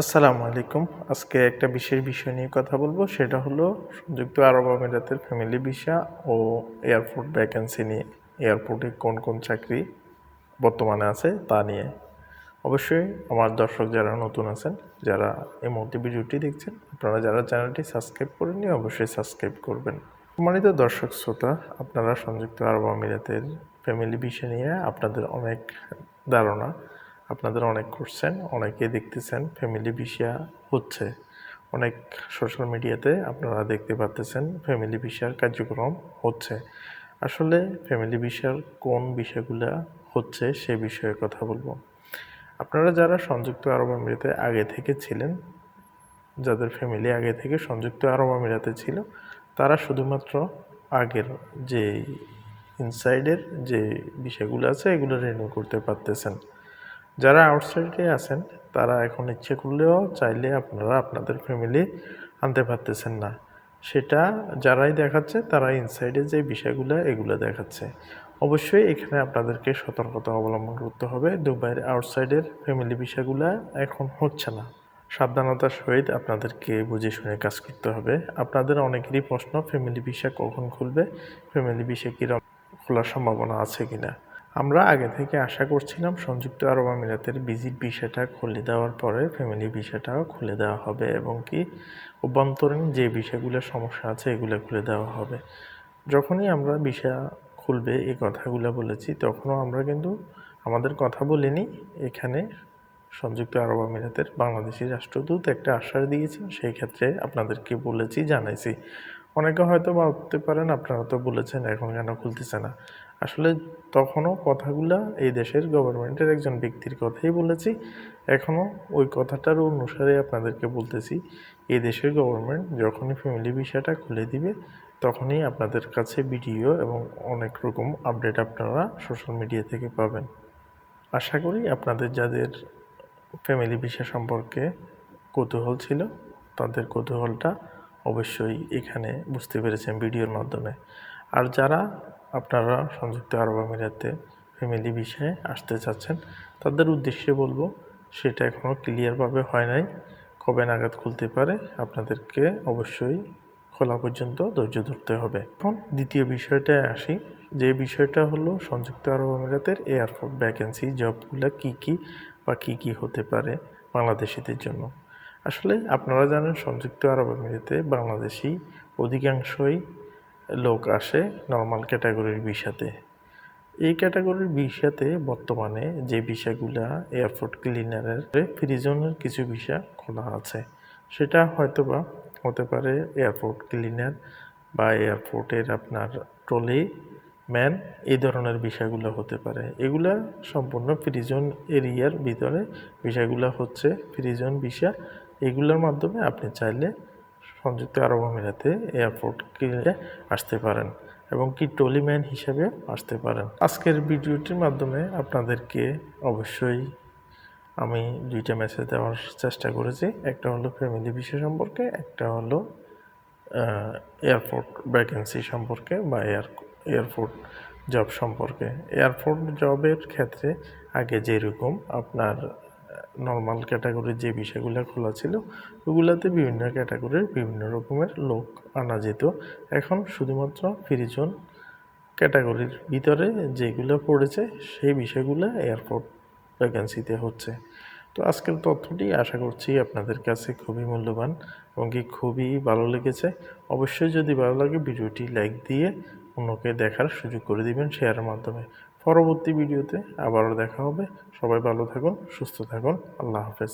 আসসালামু আলাইকুম। আজকে একটা বিশেষ বিষয় নিয়ে কথা বলব। সেটা হলো সংযুক্ত আরব আমিরাতের ফ্যামিলি ভিসা ও এয়ারপোর্ট ভ্যাকেন্সি নিয়ে। এয়ারপোর্টে কোন কোন চাকরি বর্তমানে আছে তা নিয়ে। অবশ্যই আমার দর্শক যারা নতুন আছেন, যারা এই মুহূর্তে ভিডিওটি দেখছেন, আপনারা যারা চ্যানেলটি সাবস্ক্রাইব করেননি, অবশ্যই সাবস্ক্রাইব করবেন। সম্মানিত দর্শক শ্রোতা, আপনারা সংযুক্ত আরব আমিরাতের ফ্যামিলি ভিসা নিয়ে আপনাদের অনেক ধারণা। আপনাদের অনেক করছেন অনেকে দেখতেছেন, ফ্যামিলি ভিসা হচ্ছে। অনেক সোশ্যাল মিডিয়াতে আপনারা দেখতে পাচ্তেছেন ফ্যামিলি ভিসার কার্যক্রম হচ্ছে। আসলে ফ্যামিলি ভিসার কোন বিষয়গুলো হচ্ছে সে বিষয়ে কথা বলব। আপনারা যারা সংযুক্ত আরব আমিরাতে আগে থেকে ছিলেন, যাদের ফ্যামিলি আগে থেকে সংযুক্ত আরব আমিরাতে ছিল, তারা শুধুমাত্র আগের যে ইনসাইডের যে বিষয়গুলো আছে, এগুলো রিনিউ করতে পারতেছেন। যারা আউটসাইডে আছেন, তারা এখন ইচ্ছে করলেও চাইলে আপনারা আপনাদের ফ্যামিলি আনতে পারতেছেন না। সেটা যারাই দেখাচ্ছে, তারা ইনসাইডে যে বিষয়গুলো, এগুলো দেখাচ্ছে। অবশ্যই এখানে আপনাদেরকে সতর্কতা অবলম্বন করতে হবে। দুবাইয়ের আউটসাইডের ফ্যামিলি বিষয়গুলো এখন হচ্ছে না। সাবধানতার সহিত আপনাদেরকে বুঝে শুনে কাজ করতে হবে। আপনাদের অনেকেরই প্রশ্ন ফ্যামিলি ভিসা কখন খুলবে? ফ্যামিলি ভিসা কীরকম খোলার সম্ভাবনা আছে কিনা? আমরা আগে থেকে আশা করছিলাম সংযুক্ত আরব আমিরাতের ভিজিট ভিসাটা খুলে দেওয়ার পরে ফ্যামিলি ভিসাটাও খুলে দেওয়া হবে এবং কি অভ্যন্তরীণ যে বিষয়গুলোর সমস্যা আছে এগুলো খুলে দেওয়া হবে। যখনই আমরা ভিসা খুলবে এই কথাগুলো বলেছি, তখনও আমরা কিন্তু আমাদের কথা বলিনি। এখানে সংযুক্ত আরব আমিরাতের বাংলাদেশি রাষ্ট্রদূত একটা আশ্বাস দিয়েছেন, সেই ক্ষেত্রে আপনাদেরকে বলেছি, জানাইছি। অনেকে হয়তো ভাবতে পারেন, আপনারা তো বলেছেন, এখন কেন খুলতেছে না? আসলে তখনও কথাগুলা এই দেশের গভর্নমেন্টের একজন ব্যক্তির কথাই বলেছি। এখনও ওই কথাটার অনুসারে আপনাদেরকে বলতেছি, এই দেশের গভর্নমেন্ট যখনই ফ্যামিলি ভিসাটা খুলে দিবে, তখনই আপনাদের কাছে ভিডিও এবং অনেক রকম আপডেট আপনারা সোশ্যাল মিডিয়া থেকে পাবেন। আশা করি আপনাদের যাদের ফ্যামিলি ভিসা সম্পর্কে কৌতূহল ছিল, তাদের কৌতূহলটা অবশ্যই এখানে বুঝতে পেরেছেন ভিডিওর মাধ্যমে। আর যারা আপনারা সংযুক্ত আরব আমিরাতে ফ্যামিলি বিষয়ে আসতে চাচ্ছেন, তাদের উদ্দেশ্যে বলব, সেটা এখনও ক্লিয়ারভাবে হয় নাই। কবে নাগাদ খুলতে পারে, আপনাদেরকে অবশ্যই খোলা পর্যন্ত ধৈর্য ধরতে হবে। এখন দ্বিতীয় বিষয়টায় আসি। যে বিষয়টা হলো, সংযুক্ত আরব আমিরাতের এয়ারপোর্ট ভ্যাকেন্সি জবগুলো কি কি বা কি কি হতে পারে বাংলাদেশিদের জন্য? আসলে আপনারা জানেন সংযুক্ত আরব আমিরাতে বাংলাদেশি অধিকাংশই লোক আসে নর্মাল ক্যাটাগরির বিষাতে এই ক্যাটাগরির বিষাতে বর্তমানে যে বিষয়গুলা এয়ারপোর্ট ক্লিনারের ফ্রিজনের কিছু বিষয় খোলা আছে, সেটা হয়তোবা হতে পারে এয়ারপোর্ট ক্লিনার বা এয়ারপোর্টের আপনার ট্রলি ম্যান এই ধরনের বিষয়গুলো হতে পারে। এগুলা সম্পূর্ণ ফ্রিজন এরিয়ার ভিতরে বিষয়গুলো হচ্ছে ফ্রিজন বিষয় এগুলোর মাধ্যমে আপনি চাইলে সংযুক্ত আরব আমিরাতে এয়ারপোর্ট কিনে আসতে পারেন এবং কি টলিম্যান হিসেবে আসতে পারেন। আজকের ভিডিওটির মাধ্যমে আপনাদেরকে অবশ্যই আমি দুইটা মেসেজ দেওয়ার চেষ্টা করেছি। একটা হলো ফ্যামিলি বিষয় সম্পর্কে, একটা হলো এয়ারপোর্ট ভ্যাকেন্সি সম্পর্কে বা এয়ার এয়ারপোর্ট জব সম্পর্কে। এয়ারপোর্ট জবের ক্ষেত্রে আগে যেরকম আপনার নর্মাল ক্যাটাগরির যে বিষয়গুলো খোলা ছিল, ওগুলাতে বিভিন্ন ক্যাটাগরির বিভিন্ন রকমের লোক আনা যেত। এখন শুধুমাত্র ফিরিজন ক্যাটাগরির ভিতরে যেগুলো পড়েছে, সেই বিষয়গুলো এয়ারপোর্ট ভ্যাকেন্সিতে হচ্ছে। তো আজকের তথ্যটি আশা করছি আপনাদের কাছে খুবই মূল্যবান এবং কি খুবই ভালো লেগেছে। অবশ্যই যদি ভালো লাগে, ভিডিওটি লাইক দিয়ে অন্যকে দেখার সুযোগ করে দিবেন শেয়ারের মাধ্যমে। পরবর্তী ভিডিওতে আবারও দেখা হবে। সবাই ভালো থাকুন সুস্থ থাকুন আল্লাহ হাফেজ।